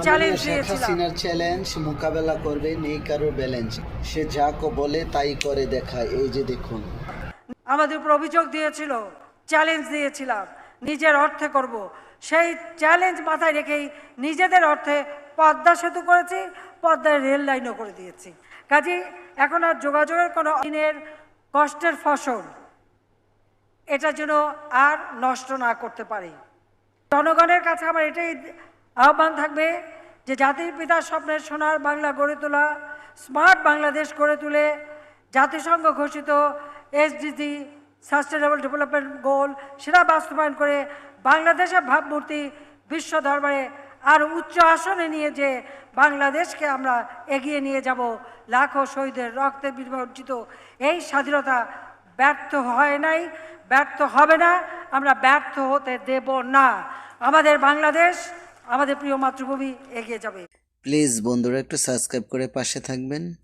Challenge দিয়েছিলাম। হাসিনার challenge মোকাবেলা করবে নেই কারও ব্যালেন্স সে যা কো- বলে তাই করে দেখায়। এই যে দেখুন। আমাদের উপর অভিযোগ দিয়েছিল চ্যালেঞ্জ দিয়েছিলাম নিজের অর্থে করব। সেই চ্যালেঞ্জ মাথায় রেখেই নিজেদের অর্থে পদ্মা সেতু করেছি পদ্মায় রেল লাইনও করে দিয়েছি। কাজে এখন আর যোগাযোগের কোনো দিনের কষ্টের ফসল এটা যেন আর নষ্ট না করতে পারি। জনগণের কাছে আমার এটাই আহ্বান থাকবে যে জাতির পিতার স্বপ্নের সোনার বাংলা গড়ে তোলা, স্মার্ট বাংলাদেশ গড়ে তুলে জাতিসংঘ ঘোষিত এসডিজি সাস্টেনেবল ডেভেলপমেন্ট গোল সেটা বাস্তবায়ন করে বাংলাদেশের ভাবমূর্তি বিশ্ব দরবারে আর উচ্চ আসনে নিয়ে যে বাংলাদেশকে আমরা এগিয়ে নিয়ে যাব, লাখো শহীদের রক্তে বিবর্জিত এই স্বাধীনতা ব্যর্থ হয় নাই, ব্যর্থ হবে না, আমরা ব্যর্থ হতে দেব না। আমাদের বাংলাদেশ আমাদের প্রিয় মাতৃভূমি এগিয়ে যাবে। প্লিজ বন্ধুরা একটু সাবস্ক্রাইব করে পাশে থাকবেন।